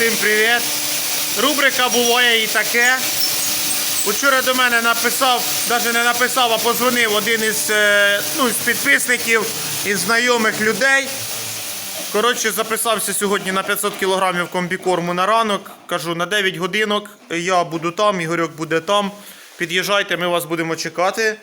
всім привіт. Рубрика буває і таке. Вчора до мене написав, навіть не написав, а позвонив один із, е, ну, із підписників, із знайомих людей. Коротше, записався сьогодні на 500 кілограмів комбікорму на ранок. Кажу, на 9 годинок я буду там, Ігорьок буде там. Під'їжджайте, ми вас будемо чекати.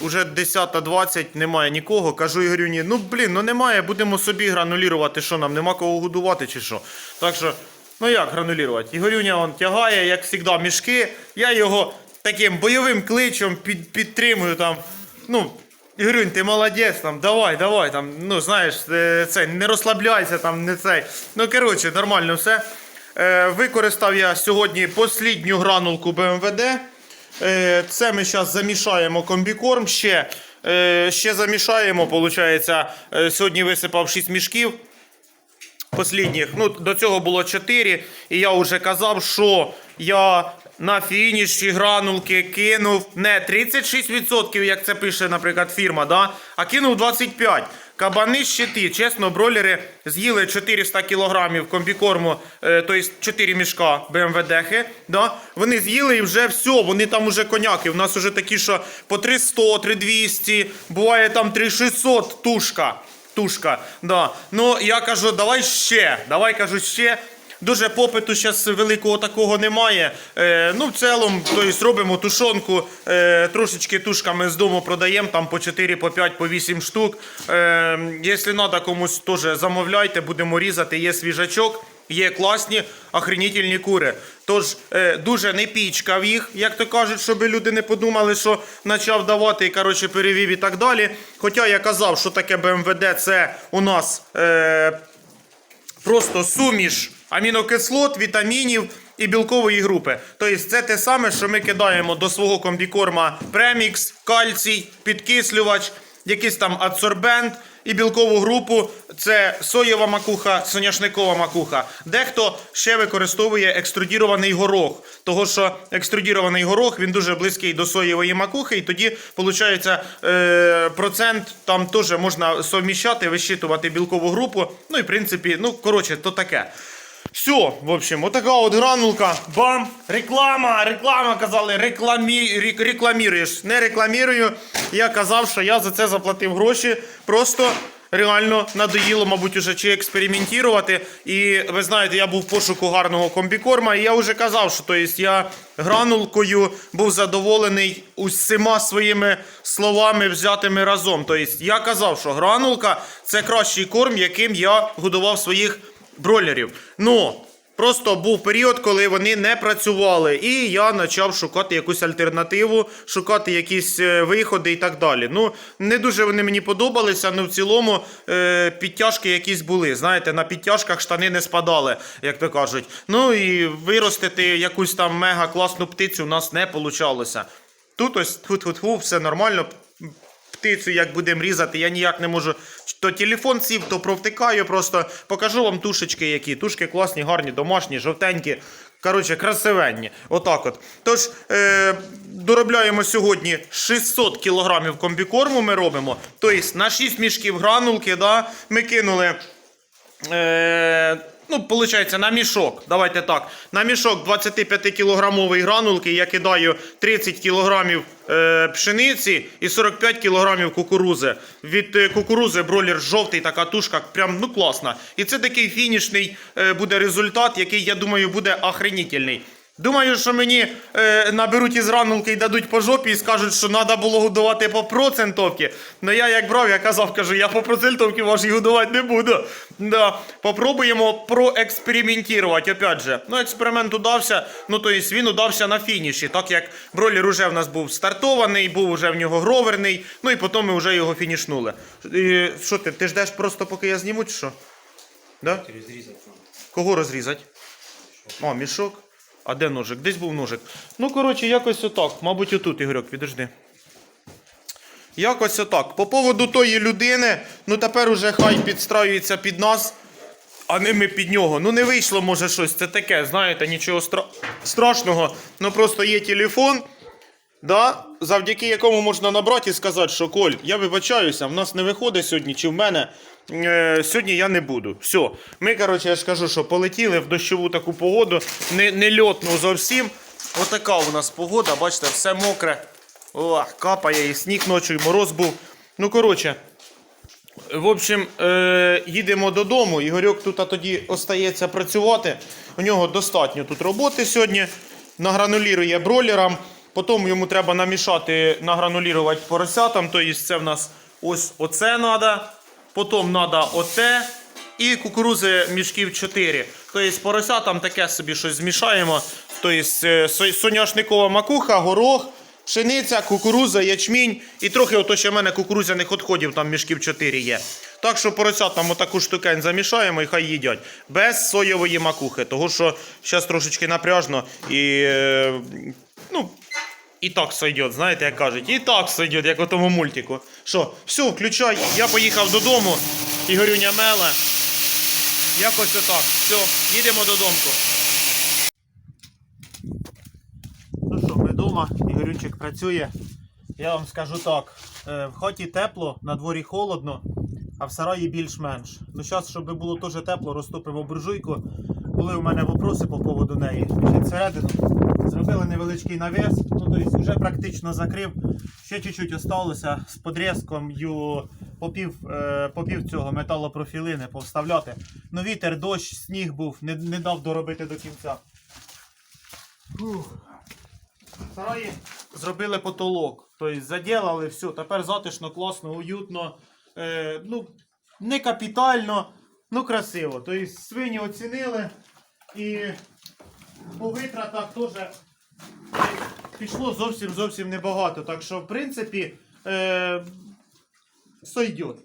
Уже 10.20, немає нікого. Кажу Ігорюні, ну блін, ну немає, будемо собі гранулірувати, що нам, нема кого годувати чи що. Так що, ну як гранулірувати? Ігорюня он тягає, як завжди, мішки. Я його таким бойовим кличем під, підтримую там. Ну, Ігорюнь, ти молодець, там, давай, давай, там, ну знаєш, е, це, не розслабляйся, там, не цей. Ну, коротше, нормально все. Е, використав я сьогодні послідню гранулку БМВД. Е, Це ми зараз замішаємо комбікорм. Ще, е, ще замішаємо, виходить, е, сьогодні висипав 6 мішків. Послідніх. Ну, до цього було 4. І я вже казав, що я на фініші гранулки кинув не 36%, як це пише, наприклад, фірма, да? а кинув 25%. Кабани щити, чесно, бройлери з'їли 400 кілограмів комбікорму, е, тобто 4 мішка БМВДхи. Да? Вони з'їли і вже все, вони там уже коняки. У нас вже такі, що по 300, 3200, буває там 3600 тушка. Тушка, да. Ну я кажу, давай ще. Давай кажу ще. Дуже попиту зараз великого такого немає. Е, ну, в цілому, тобто робимо тушонку, е, трошечки тушками з дому продаємо, там по 4, по 5, по 8 штук. Е, якщо треба комусь теж замовляйте, будемо різати, є свіжачок. Є класні охренітельні кури. Тож е, дуже не пічкав їх, як то кажуть, щоб люди не подумали, що почав давати і коротше, перевів і так далі. Хоча я казав, що таке БМВД це у нас е, просто суміш амінокислот, вітамінів і білкової групи. Тобто це те саме, що ми кидаємо до свого комбікорма премікс, кальцій, підкислювач, якийсь там адсорбент і білкову групу. Це соєва макуха, соняшникова макуха. Дехто ще використовує екструдірований горох, того що екструдірований горох він дуже близький до соєвої макухи, і тоді виходить е, процент там теж можна совміщати, вищитувати білкову групу. Ну і в принципі, ну коротше, то таке. Все, в общем, отака от гранулка. Бам! Реклама! Реклама казали, рекламі... рек- рекламіруєш. Не рекламірую. Я казав, що я за це заплатив гроші. Просто реально надоїло, мабуть, уже чи експериментувати. І ви знаєте, я був в пошуку гарного комбікорма, і я вже казав, що то есть, я гранулкою був задоволений усіма своїми словами взятими разом. Тобто я казав, що гранулка це кращий корм, яким я годував своїх бройлерів. Ну, просто був період, коли вони не працювали, і я почав шукати якусь альтернативу, шукати якісь е, виходи і так далі. Ну, не дуже вони мені подобалися, але в цілому е, підтяжки якісь були. Знаєте, на підтяжках штани не спадали, як то кажуть. Ну і виростити якусь там мега класну птицю у нас не вийшло. Тут ось тьфу-тьфу-тьфу, все нормально птицю, як будемо різати, я ніяк не можу. То телефон сів, то провтикаю. Просто покажу вам тушечки, які. Тушки класні, гарні, домашні, жовтенькі. Коротше, красивенні. Отак от. Тож, е, доробляємо сьогодні 600 кілограмів комбікорму ми робимо. Тобто на 6 мішків гранулки, да, ми кинули. Е, ну, виходить, на мішок. Давайте так. На мішок 25-кілограмової гранулки я кидаю 30 кілограмів е, пшениці і 45 кілограмів кукурузи. Від е, кукурузи бролер жовтий, така тушка, прям ну класна. І це такий фінішний е, буде результат, який, я думаю, буде охренітельний. Думаю, що мені е, наберуть із гранулки і дадуть по жопі і скажуть, що треба було годувати по процентовці. Ну я як брав, я казав, кажу, я по процентовці вашій годувати не буду. Да. Попробуємо проекспериментувати. Опять же, ну експеримент удався, ну то есть він удався на фініші, так як бройлер уже в нас був стартований, був уже в нього гроверний, ну і потім ми вже його фінішнули. І, що ти, ти ждеш просто поки я зніму, чи що? Да? Кого розрізати? О, мішок. А де ножик? Десь був ножик. Ну, коротше, якось отак. Мабуть, отут, Ігорьок, підожди. Якось отак. По поводу тої людини, ну тепер уже хай підстраюється під нас, а не ми під нього. Ну не вийшло, може, щось. Це таке, знаєте, нічого стра... страшного. Ну просто є телефон. да, завдяки якому можна набрати і сказати, що Коль, я вибачаюся, в нас не виходить сьогодні, чи в мене. Е, сьогодні я не буду. Все. Ми, коротше, я ж кажу, що полетіли в дощову таку погоду, не, не льотну зовсім. Отака у нас погода, бачите, все мокре. О, капає, і сніг ночі, і мороз був. Ну, коротше, в общем, е, їдемо додому. Ігорьок тут а тоді остається працювати. У нього достатньо тут роботи сьогодні. Награнулірує бролерам. Потім йому треба намішати, награнулірувати поросятам. Тобто це в нас ось оце треба. Потім треба оте. І кукурузи мішків 4. Тобто поросятам таке собі щось змішаємо. Тобто е, соняшникова макуха, горох, пшениця, кукуруза, ячмінь і трохи ото ще в мене кукурузяних відходів, там мішків 4 є. Так що поросятам отаку штукень замішаємо і хай їдять. Без соєвої макухи. Того що зараз трошечки напряжно і. е, ну, і так сойдет, знаєте, як кажуть. І так сойдет, як у тому мультику. Що, все, включай, я поїхав додому. Ігорюня меле. Якось отак. Все, їдемо додому. Ну що, ми вдома, Ігорюнчик працює. Я вам скажу так: е, в хаті тепло, на дворі холодно, а в сараї більш-менш. Ну зараз, щоб було теж тепло, розтопимо буржуйку. Були у мене вопроси по поводу неї. Біжить всередину. Зробили невеличкий навіс, ну тобто вже практично закрив. Ще чуть-чуть осталося з подрізком попів, е, попів цього металопрофілини повставляти. Ну вітер, дощ, сніг був, не, не дав доробити до кінця. Фух. Сараї зробили потолок. Тобто заділали все. Тепер затишно, класно, уютно. Е, ну, не капітально, ну красиво. Тобто свині оцінили і по витратах теж е, пішло зовсім зовсім небагато. Так що, в принципі, е, сойдет.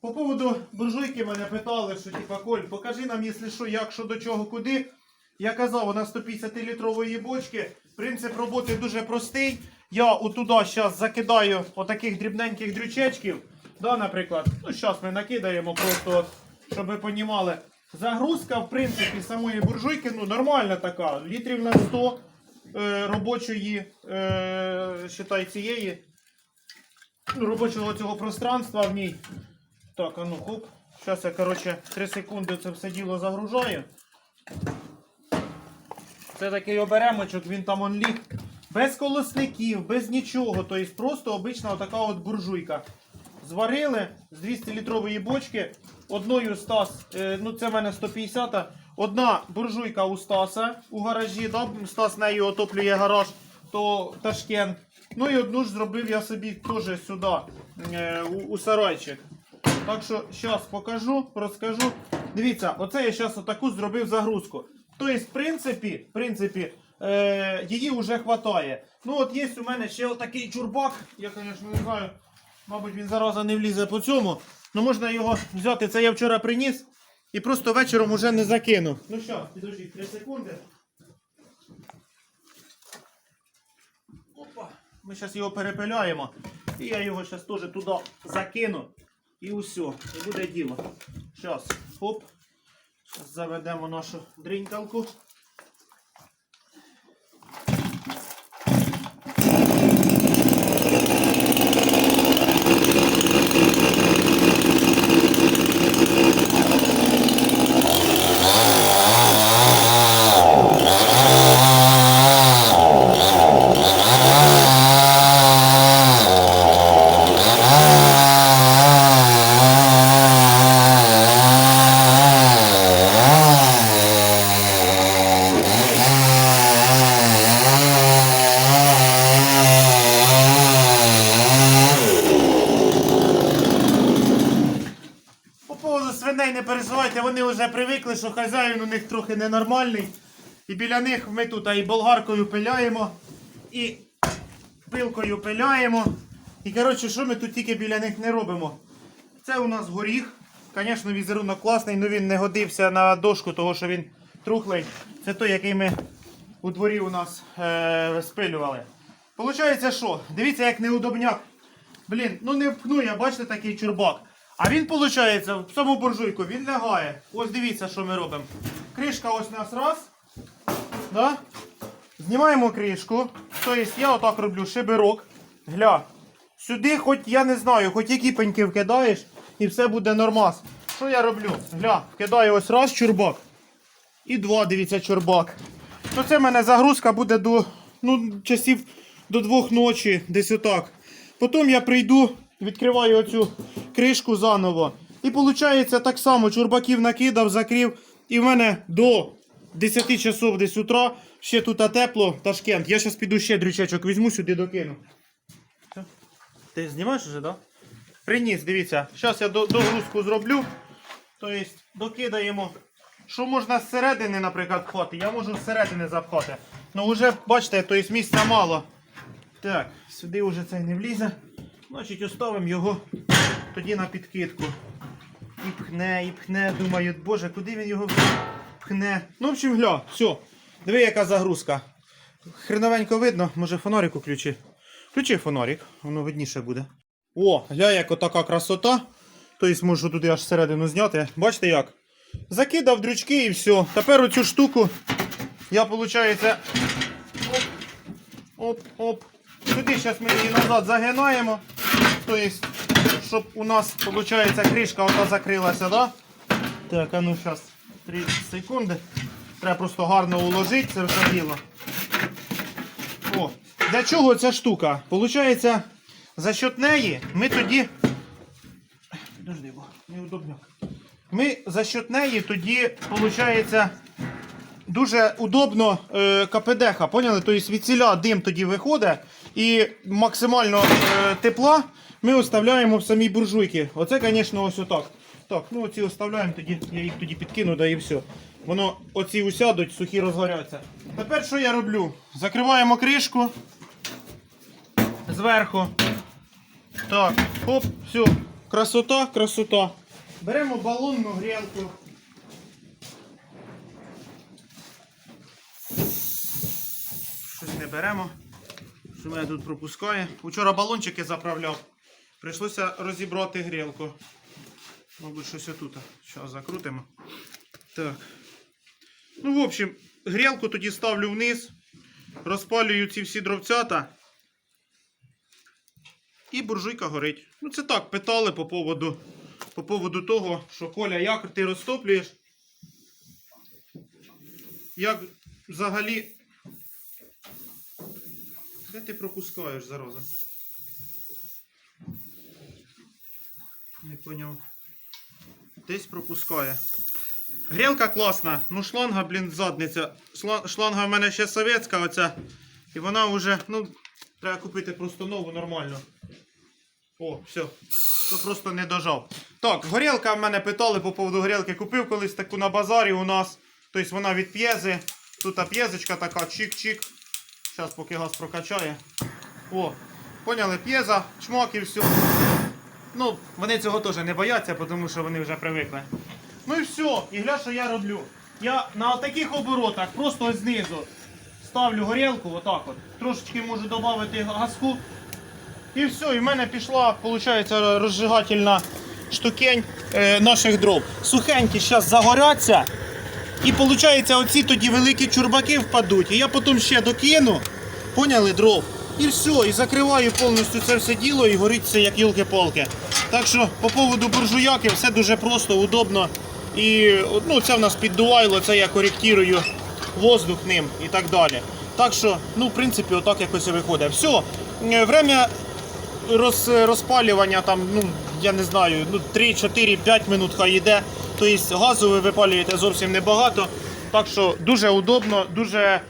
По поводу буржуйки мене питали, що типа Коль, покажи нам, якщо що, як, що до чого, куди. Я казав, вона 150-літрової бочки. Принцип роботи дуже простий. Я отуда зараз закидаю отаких дрібненьких дрючечків. Да, наприклад, ну зараз ми накидаємо просто, щоб ви понімали. Загрузка, в принципі, самої буржуйки ну, нормальна така. Літрів на 100 е, робочої, е, считай, цієї ну, робочого цього пространства в ній. Так, а ну хоп. Зараз я, коротше, 3 секунди це все діло загружаю. Це такий оберемочок, він там он ліг. Без колосників, без нічого. Тобто просто обична отака от буржуйка. Зварили з 200-літрової бочки. Одною Стас, е, ну це в мене 150. Одна буржуйка у Стаса у гаражі. Да? Стас нею отоплює гараж, то Ташкент. Ну і одну ж зробив я собі теж сюди, е, у, у сарайчик. Так що зараз покажу, розкажу. Дивіться, оце я зараз отаку зробив загрузку. Тобто, в принципі, в принципі, е, її вже вистачає. Ну от є у мене ще отакий чурбак. Я, звісно, не знаю. Мабуть, він зараза не влізе по цьому. Ну можна його взяти. Це я вчора приніс і просто вечором уже не закинув. Ну що, підожди, 3 секунди. Опа. Ми зараз його перепиляємо. І я його зараз теж туди закину. І усе. І буде діло. Зараз. Хоп. Зараз заведемо нашу дрінькалку. По поводу свиней не переживайте, вони вже привикли, що хазяїн у них трохи ненормальний. І біля них ми тут і болгаркою пиляємо, і пилкою пиляємо. І коротше, що ми тут тільки біля них не робимо? Це у нас горіх. Звісно, візерунок класний, але він не годився на дошку, тому що він трухлий. Це той, який ми у дворі у нас е- спилювали. Получається, що? Дивіться, як неудобняк. Блін, ну не впхну я, бачите, такий чурбак. А він, виходить, в цьому буржуйку він лягає. Ось дивіться, що ми робимо. Кришка ось у нас раз. Да? Знімаємо кришку. Тобто я отак роблю шибирок. Гля. Сюди хоч я не знаю, хоч які пеньки вкидаєш, і все буде нормас. Що я роблю? Гля, вкидаю ось раз чурбак. І два, дивіться, чурбак. Ну це в мене загрузка буде до ну, часів до двох ночі, десь отак. Потім я прийду, відкриваю оцю кришку заново. І виходить так само, чурбаків накидав, закрив. І в мене до 10 часов десь утра ще тут тепло, Ташкент. Я зараз піду ще дрючечок візьму сюди докину. Ти знімаєш вже, так? Да? Приніс, дивіться. Зараз я догрузку зроблю. Тобто докидаємо. Що можна зсередини, наприклад, пхати, я можу зсередини запхати. Ну вже, бачите, тобто місця мало. Так, сюди вже цей не влізе. Значить, оставимо його тоді на підкидку. І пхне, і пхне. Думаю, боже, куди він його пхне. Ну, в общем, гля, все. Диви, яка загрузка. Хреновенько видно, може фонарик включи. Включи фонарик, воно видніше буде. О, гля, як отака красота. Тобто можу туди аж всередину зняти. Бачите як? Закидав дрючки і все. Тепер оцю штуку я, виходить, оп, оп, оп. Сюди зараз ми її назад загинаємо. Тобто, щоб у нас, виходить, кришка ота закрилася, да? Так, а ну зараз 30 секунди. Треба просто гарно уложити це все діло. О, для чого ця штука? Получається, за счет неї ми тоді. Подожди, бо неудобно. Ми за счет неї тоді, виходить, дуже удобно е, КПДХ, поняли? Тобто від ціля дим тоді виходить і максимально е, тепла ми оставляємо в самій буржуйці. Оце, звісно, ось отак. Так, ну оці оставляємо, тоді я їх тоді підкину, да і все. Воно оці усядуть, сухі розгоряться. Тепер що я роблю? Закриваємо кришку зверху. Так, оп, все. Красота, красота. Беремо балонну грілку. Щось не беремо. Що мене тут пропускає. Учора балончики заправляв. Прийшлося розібрати грілку. Мабуть, щось отут. Зараз закрутимо. Так. Ну, в общем, грілку тоді ставлю вниз. Розпалюю ці всі дровцята. І буржуйка горить. Ну це так, питали по поводу, по поводу того, що Коля, як ти розтоплюєш? Як взагалі. Де ти пропускаєш зараза? Не поняв. Десь пропускає. Грілка класна, ну шланга, блін, задниця. Шла- Шланга в мене ще совєтська оця. І вона вже, ну, треба купити просто нову нормальну. О, все. То просто не дожав. Так, горілка в мене питали по поводу горілки. Купив колись таку на базарі у нас. Тобто вона від п'єзи. Тут п'єзочка така, чик-чик. Зараз поки газ прокачає. О, поняли, п'єза, чмок і все. Ну, вони цього теж не бояться, тому що вони вже привикли. Ну і все. І гля, що я роблю. Я на таких оборотах просто знизу ставлю горілку, отак от. Трошечки можу додати газку. І все, і в мене пішла, виходить, розжигательна штукень е, наших дров. Сухенькі зараз загоряться. І виходить, оці тоді великі чурбаки впадуть. І я потім ще докину, поняли, дров. І все, і закриваю повністю це все діло і горить все як йолки-палки. Так що по поводу буржуяки все дуже просто, удобно. І ну, це в нас піддувайло, це я коректирую воздух ним і так далі. Так що, ну, в принципі, отак якось і виходить. Все, е, время роз, розпалювання там, ну, я не знаю, ну, 3, 4, 5 минут хай йде. Тобто газу ви випалюєте зовсім небагато. Так що дуже удобно, дуже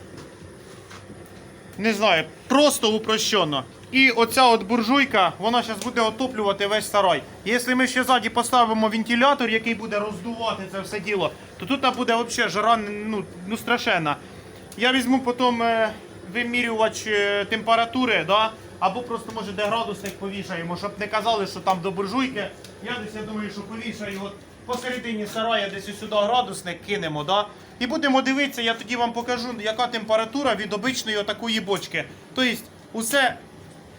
не знаю, просто упрощенно. І оця от буржуйка, вона зараз буде отоплювати весь сарай. Якщо ми ще ззаді поставимо вентилятор, який буде роздувати це все діло, то тут буде взагалі жара ну, ну, страшенна. Я візьму потім е, вимірювач е, температури, да? або просто може де градусник повішаємо, щоб не казали, що там до буржуйки. Я десь я думаю, що повішаю от посередині сарая десь сюди градусник кинемо. Да? І будемо дивитися, я тоді вам покажу, яка температура від обичної отакої бочки. Тобто, усе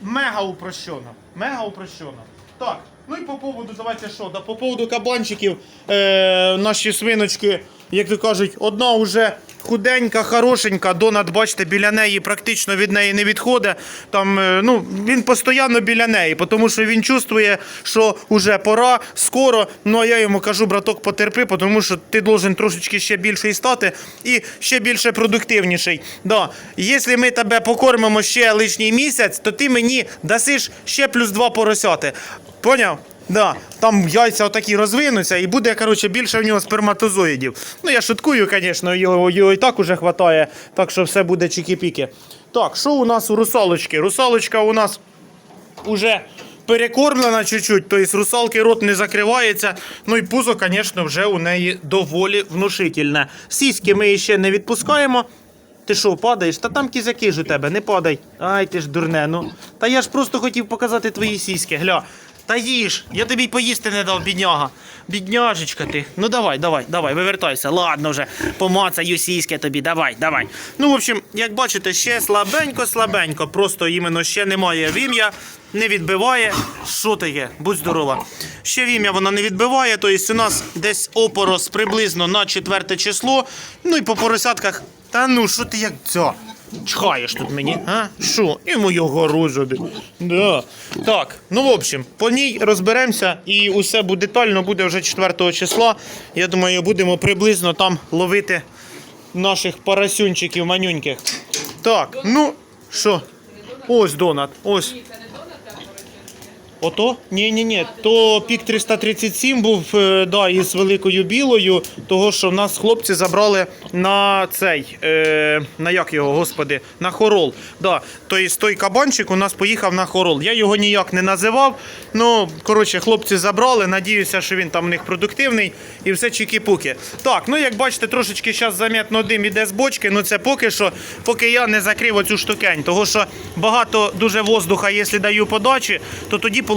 мега упрощено. Мега упрощено. Так, ну і по поводу, давайте що, да, по поводу кабанчиків, е, наші свиночки, як то кажуть, одна вже худенька, хорошенька. Донат, бачите, біля неї практично від неї не відходить. Там, е, ну, він постійно біля неї, тому що він чувствує, що вже пора, скоро. Ну а я йому кажу, браток, потерпи, тому що ти должен трошечки ще більший стати і ще більше продуктивніший. Да. Якщо ми тебе покормимо ще лишній місяць, то ти мені дасиш ще плюс два поросяти. Поняв? Да, там яйця отакі розвинуться і буде, коротше, більше в нього сперматозоїдів. Ну, я шуткую, звісно, його, його і так уже хватає, так що все буде чікі-піки. Так, що у нас у русалочки? Русалочка у нас уже перекормлена чуть-чуть, тобто русалки рот не закривається. Ну і пузо, звісно, вже у неї доволі внушительне. Сіськи ми ще не відпускаємо. Ти що, падаєш? Та там кізяки ж у тебе, не падай. Ай, ти ж дурне, ну. Та я ж просто хотів показати твої сіськи, гля. Та їж, я тобі й поїсти не дав, бідняга. Бідняжечка ти. Ну давай, давай, давай, вивертайся. Ладно вже, помацаю сіськи тобі, давай, давай. Ну, в общем, як бачите, ще слабенько, слабенько. Просто іменно ще немає вім'я, не відбиває. Що таке? Будь здорова. Ще вім'я вона не відбиває, тобто у нас десь опорос приблизно на четверте число. Ну і по поросятках. Та ну, що ти як ця? Чхаєш тут мені, а? Що? І моєго розуди. Да. Так, ну в общем, по ній розберемося і усе буде детально буде вже 4 числа. Я думаю, будемо приблизно там ловити наших парасюнчиків манюньких. Так, ну що? Ось донат, ось. Ото? Ні, ні, ні. То пік 337 був е, да, із великою білою, того що в нас хлопці забрали на цей, е, на як його, господи, на хорол. Да. Тобто той кабанчик у нас поїхав на хорол. Я його ніяк не називав. Ну, коротше, хлопці забрали. Надіюся, що він там у них продуктивний і все чікі-пуки. Так, ну як бачите, трошечки зараз замітно дим іде з бочки. Ну це поки що, поки я не закрив оцю штукень. Того що багато дуже воздуха, якщо даю подачі, то тоді виходить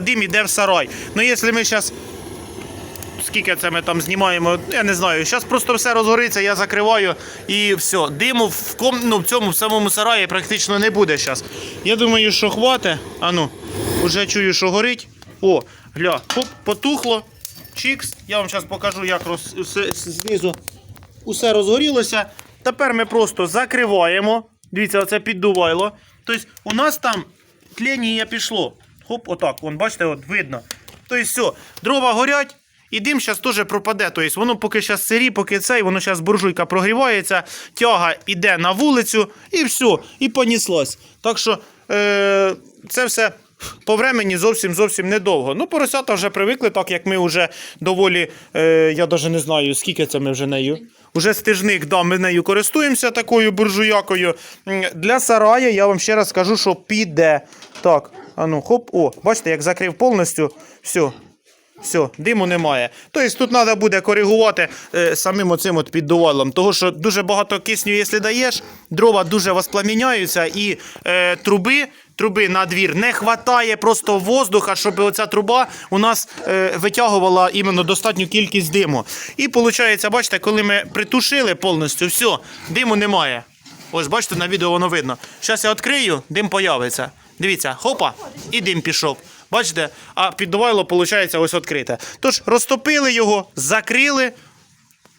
дим іде в сарай. Ну якщо ми зараз. Скільки це ми там знімаємо, я не знаю. Зараз просто все розгориться, я закриваю і все. Диму в ком... ну, в цьому в самому сараї практично не буде зараз. Я думаю, що хватить. А ну, вже чую, що горить. О, гля, хоп, потухло. Чікс. Я вам зараз покажу, як роз... знизу усе розгорілося. Тепер ми просто закриваємо. Дивіться, оце піддувайло. Тобто у нас там тління пішло. Хоп, отак, вон, бачите, от видно. Тобто все, дрова горять. І дим зараз теж пропаде. Тобто воно поки зараз сирі, поки цей, воно зараз буржуйка прогрівається, тяга йде на вулицю і все, і поніслось. Так що е, це все по времені зовсім зовсім недовго. Ну, поросята вже привикли, так як ми вже доволі, е, я навіть не знаю, скільки це ми вже нею. Уже стижник, да, ми нею користуємося такою буржуякою. Для сарая я вам ще раз скажу, що піде. Так, а ну хоп, о, бачите, як закрив повністю, все. Все, диму немає. Тобто тут треба буде коригувати е, самим оцим от піддувалом. Того що дуже багато кисню, якщо даєш, дрова дуже воспламіняються і е, труби. Труби на двір не вистачає просто воздуха, щоб оця труба у нас е, витягувала іменно достатню кількість диму. І виходить, бачите, коли ми притушили повністю, все, диму немає. Ось бачите, на відео воно видно. Зараз я відкрию, дим появиться. Дивіться, хопа, і дим пішов. Бачите, а піддувайло, виходить, ось відкрите. Тож розтопили його, закрили.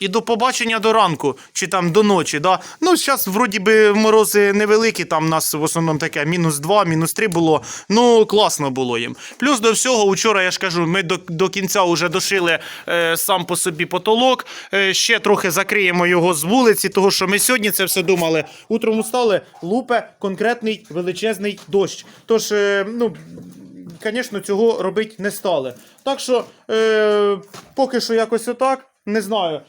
І до побачення до ранку, чи там до ночі. Да? Ну, зараз, вроді би, морози невеликі, там нас в основному таке мінус 2, мінус 3 було. Ну, класно було їм. Плюс до всього, вчора я ж кажу, ми до, до кінця вже дошили е, сам по собі потолок. Е, ще трохи закриємо його з вулиці, тому що ми сьогодні це все думали. Утром устали, лупе конкретний величезний дощ. Тож, е, ну. Звісно, цього робити не стали. Так що е, поки що якось отак. Не знаю.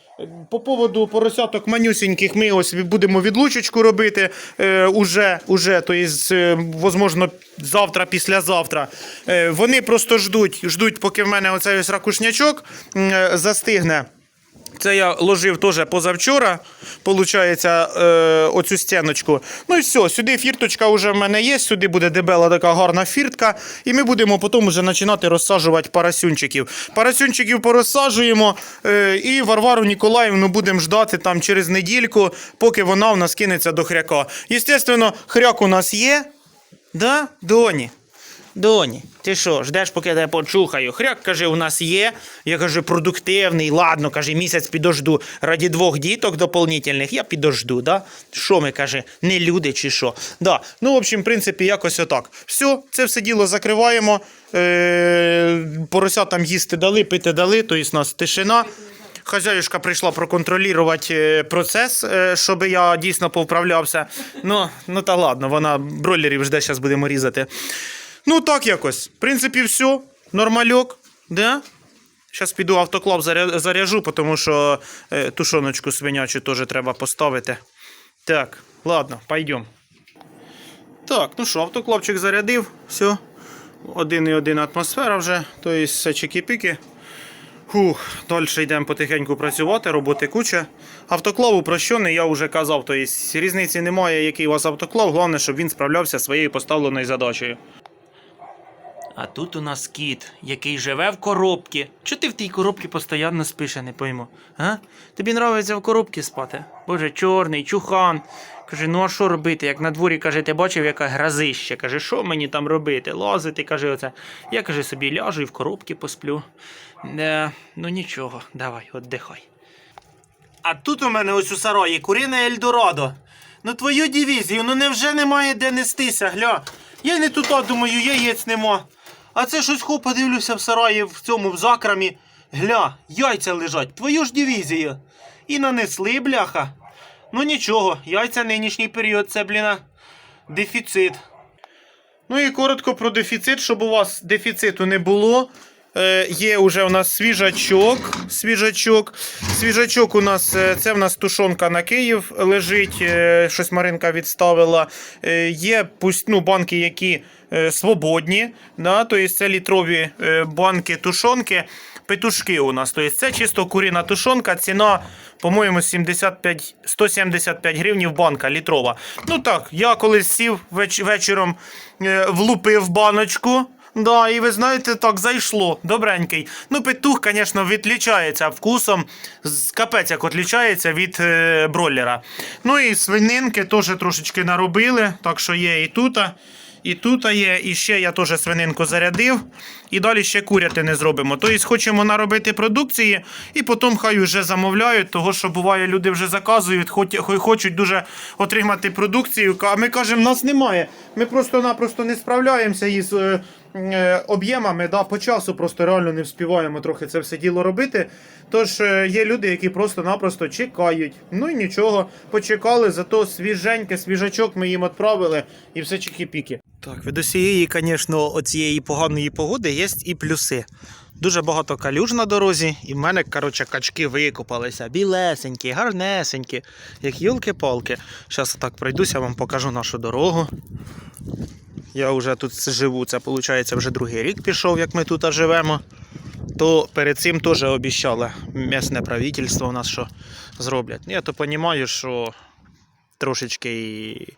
По поводу поросяток манюсіньких ми ось будемо відлучечку робити е, уже, уже, то є, е, возможно, завтра, післязавтра. Е, вони просто ждуть, ждуть, поки в мене оцей ось ракушнячок е, застигне. Це я ложив теж позавчора, виходить, е, оцю стіночку. Ну і все, сюди фірточка вже в мене є, сюди буде дебела така гарна фіртка. І ми будемо потім вже починати розсаджувати парасюнчиків. Парасюнчиків порозсаджуємо е, і Варвару Ніколаївну будемо ждати там через недільку, поки вона в нас кинеться до хряка. Єстественно, хряк у нас є. Да, доні? Доні, ти що, ждеш, поки я тебе почухаю? Хряк, каже, у нас є. Я кажу, продуктивний, ладно, каже, місяць підожду. Раді двох діток дополнительних я підожду, да? Що ми, каже, не люди чи що? Да. Ну, в общем, в принципі, якось отак. Все, це все діло закриваємо. Е- поросятам їсти дали, пити дали, тобто у нас тишина. Хазяюшка прийшла проконтролювати е, процес, е, щоб я дійсно повправлявся. Ну, ну та ладно, вона бройлерів жде, зараз будемо різати. Ну, так якось. В принципі, все. Нормальок. Да? Зараз піду автоклав заря- заряжу, тому що е, тушоночку свинячу теж треба поставити. Так, ладно, пойдем. Так, ну що, автоклопчик зарядив, все. Один і один атмосфера вже, тобто все чики-піки. Фух, далі йдемо потихеньку працювати, роботи куча. Автоклав упрощений, я вже казав, тобто різниці немає, який у вас автоклав, головне, щоб він справлявся зі своєю поставленою задачею. А тут у нас кіт, який живе в коробці. Чи ти в тій коробці постійно спиш, я не пойму. А? Тобі нравиться в коробці спати? Боже, чорний, чухан. Каже, ну а що робити? Як на дворі каже, ти бачив, яка грозище. Каже, що мені там робити? Лазити, каже, оце. Я каже, собі ляжу і в коробці посплю. Е, ну нічого, давай, віддихай. А тут у мене ось у сарої курине Ельдорадо. Ну твою дивізію, ну невже немає де нестися, гля. Я не тут, думаю, яєць нема. А це щось хоп, подивлюся в сараї в цьому в закрамі. Гля, яйця лежать, твою ж дивізію. І нанесли, бляха. Ну нічого, яйця нинішній період це, бліна, дефіцит. Ну і коротко про дефіцит, щоб у вас дефіциту не було. Е, є вже у нас свіжачок. Свіжачок. Свіжачок у нас е, це в нас тушонка на Київ лежить. е, щось Маринка відставила. Е, є ну, банки, які свободні. Да, тобто це літрові банки тушонки. Петушки у нас. Тобто це чисто куріна тушонка. Ціна, по-моєму, 75, 175 гривнів банка літрова. Ну так, я колись сів веч- вечором, влупив баночку. Да, і ви знаєте, так зайшло. Добренький. Ну, петух, звісно, відлічається вкусом. Капець як відлічається від е, бройлера. Ну і свининки теж трошечки наробили, так що є і тут. І тут є, і ще я теж свининку зарядив. І далі ще куряти не зробимо. Тобто хочемо наробити продукції, і потім хай вже замовляють, того що буває, люди вже заказують, хоч, хо- хочуть дуже отримати продукцію. А ми кажемо, нас немає. Ми просто-напросто не справляємося із е, об'ємами. Да, по часу просто реально не вспіваємо трохи це все діло робити. Тож е, є люди, які просто-напросто чекають. Ну і нічого, почекали, зато свіженьке, свіжачок ми їм відправили і все чики-піки. Так, від усієї, звісно, оцієї поганої погоди є і плюси. Дуже багато калюж на дорозі, і в мене, коротше, качки викопалися. Білесенькі, гарнесенькі, як йолки-палки. Зараз так пройдуся, вам покажу нашу дорогу. Я вже тут живу, це виходить вже другий рік пішов, як ми тут живемо. То перед цим теж обіцяли місне правительство у нас що зроблять. Я то розумію, що трошечки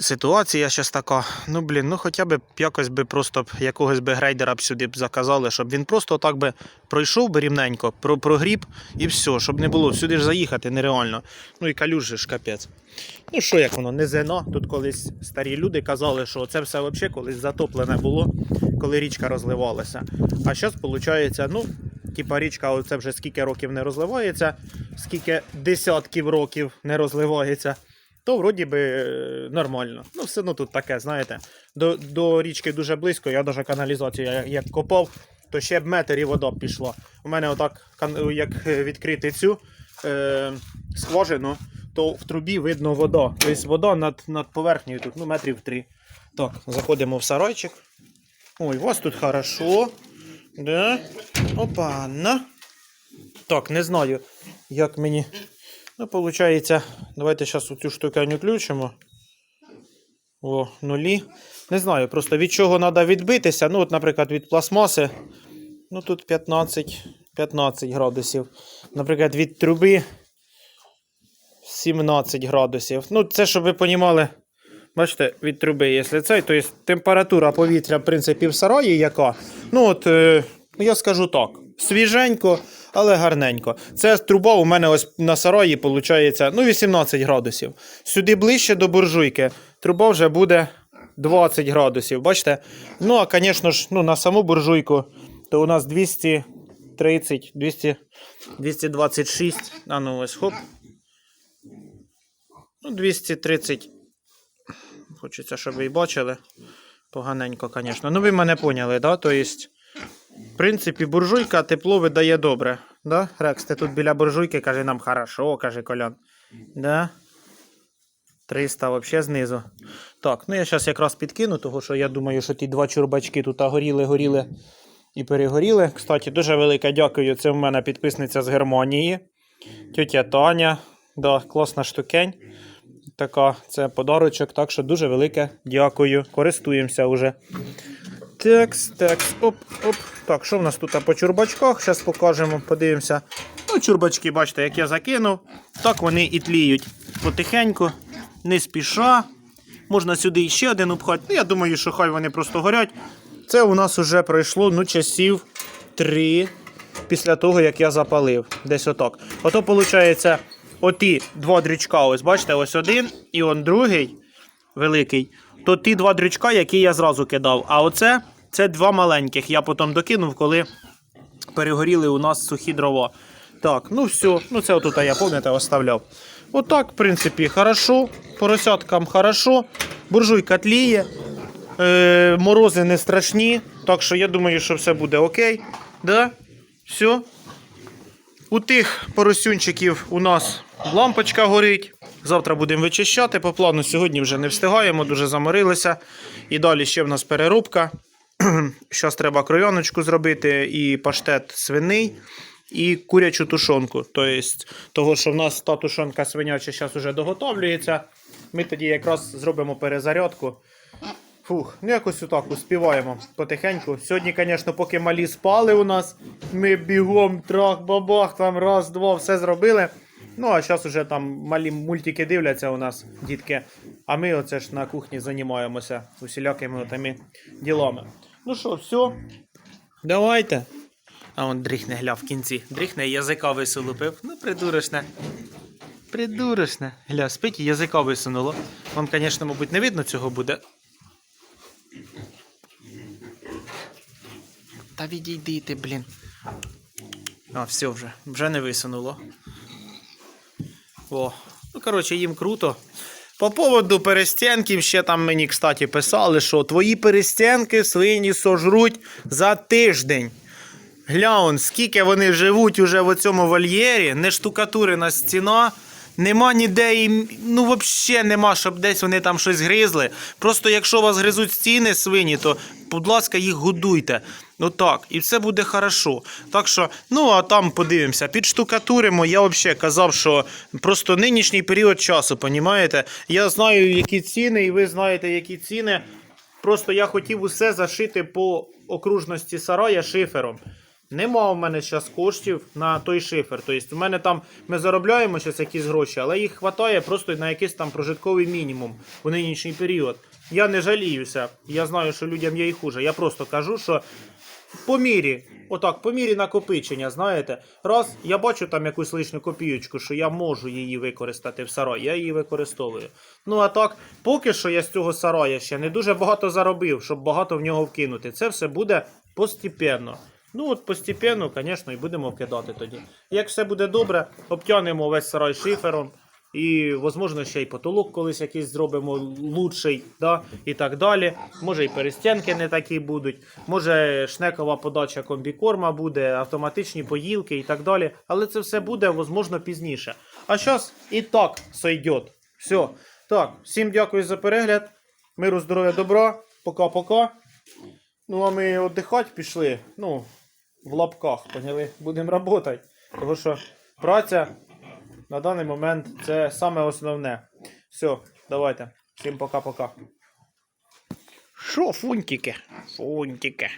ситуація зараз така. Ну, блін, ну хоча б якось би просто якогось би грейдера б сюди б заказали, щоб він просто так би пройшов би рівненько, про, прогріб і все, щоб не було сюди ж заїхати нереально. Ну і калюж ж капець. Ну що як воно, не зино. Тут колись старі люди казали, що це все взагалі колись затоплене було, коли річка розливалася. А зараз виходить, ну, типа річка оце вже скільки років не розливається, скільки десятків років не розливається то вроді би е, нормально. Ну, все одно тут таке, знаєте. До, до річки дуже близько, я навіть каналізацію як, як копав, то ще б метр і вода пішла. У мене отак, як відкрити цю е, скважину, то в трубі видно вода. Тобто вода над, над поверхнею тут, ну, метрів три. Так, заходимо в сарайчик. Ой, у вас тут хорошо. Да? Опа-на. Так, не знаю, як мені. Ну, виходить, давайте зараз цю штуканю включимо. О, нулі. Не знаю, просто від чого треба відбитися. Ну, от, наприклад, від пластмаси. Ну, тут 15, 15 градусів. Наприклад, від труби 17 градусів. Ну, це, щоб ви розуміли, бачите, від труби, якщо це, то є температура повітря, в принципі, в сараї яка. Ну, от, е, я скажу так, свіженько, але гарненько. Це труба у мене ось на сараї, виходить, ну, 18 градусів. Сюди ближче до буржуйки. Труба вже буде 20 градусів. Бачите? Ну, а, звісно ж, ну, на саму буржуйку, то у нас 230, 200, 226. А ну ось хоп. Ну, 230. Хочеться, щоб ви бачили. Поганенько, звісно. Ну, ви мене поняли, да? Тобто, в принципі, буржуйка тепло видає добре. Да? Рекс, ти тут біля буржуйки, каже, нам хорошо, каже Колян. Да? 300 взагалі знизу. Так, ну я зараз якраз підкину, тому що я думаю, що ті два чурбачки тут горіли, горіли і перегоріли. Кстати, дуже велике дякую. Це в мене підписниця з Германії. Тетя Таня. Да, класна штукень. Така, це подарочок, так що дуже велике дякую. Користуємося вже. Текс, текс, оп, оп. Так, що в нас тут по чурбачках? Зараз покажемо, подивимося. Ну, чурбачки, бачите, як я закинув, так вони і тліють потихеньку, не спіша. Можна сюди ще один обхати. Ну, я думаю, що хай вони просто горять. Це у нас вже пройшло ну, часів три після того, як я запалив. Десь отак. Ото, виходить, оті два дрючка, ось бачите, ось один і он другий великий. То ті два дрючка, які я зразу кидав. А оце це два маленьких. Я потім докинув, коли перегоріли у нас сухі дрова. Так, ну все, ну це отут я пам'ятаю, оставляв. Отак, в принципі, хорошо. Поросяткам хорошо. Буржуйка тліє. Е, морози не страшні. Так що я думаю, що все буде окей. Да? Все. У тих поросюнчиків у нас лампочка горить. Завтра будемо вичищати. По плану сьогодні вже не встигаємо, дуже заморилися. І далі ще в нас переробка. Зараз треба кров'яночку зробити і паштет свиний, і курячу тушонку. Тобто, того, що в нас та тушонка свиняча зараз вже доготовлюється. Ми тоді якраз зробимо перезарядку. Фух, ну якось отак успіваємо потихеньку. Сьогодні, звісно, поки малі спали у нас, ми бігом, трах, бабах, там раз, два, все зробили. Ну, а зараз уже там малі мультики дивляться у нас, дітки. А ми оце ж на кухні займаємося усілякими тими ділами. Ну що, все. Давайте. А он дріхне гля в кінці. Дріхне язика висолупив. Ну, придурочне. Придурочне. Гля, спить і язика висунуло. Вам, звісно, мабуть, не видно цього буде. Та відійди ти, блін. А, все вже. Вже не висунуло. О. Ну, коротше, їм круто. По поводу перестінків, ще там мені, кстати, писали, що твої перестінки свині сожруть за тиждень. Глянь, скільки вони живуть уже в цьому вольєрі, не штукатурена стіна. Нема ніде їм, ну взагалі нема, щоб десь вони там щось гризли. Просто якщо вас гризуть стіни свині, то, будь ласка, їх годуйте. Отак, і все буде хорошо. Так що, ну а там подивимося. Під штукатуримо, я взагалі казав, що просто нинішній період часу, понімаєте? Я знаю, які ціни, і ви знаєте, які ціни. Просто я хотів усе зашити по окружності сарая шифером. Нема у мене зараз коштів на той шифер. Тобто, у мене там ми заробляємо зараз якісь гроші, але їх вистачає просто на якийсь там прожитковий мінімум у нинішній період. Я не жаліюся. Я знаю, що людям є і хуже. Я просто кажу, що по мірі, отак, по мірі накопичення, знаєте, раз я бачу там якусь лишню копійочку, що я можу її використати в сарай, я її використовую. Ну а так, поки що я з цього сарая ще не дуже багато заробив, щоб багато в нього вкинути. Це все буде постепенно. Ну от постепенно, звісно, і будемо вкидати тоді. Як все буде добре, обтягнемо весь сарай шифером. І, можливо, ще й потолок колись якийсь зробимо лучший, да? і так далі. Може і перестінки не такі будуть, може шнекова подача комбікорма буде, автоматичні поїлки і так далі. Але це все буде, можливо, пізніше. А зараз і так сойдет. Все. Так, всім дякую за перегляд. Миру, здоров'я, добра. Пока-пока. Ну, а ми віддихати пішли. Ну, в лапках, поняли? Будемо працювати. Тому що праця на даний момент це саме основне. Все, давайте. Всім пока-пока. Що, фунтики? Фунтики.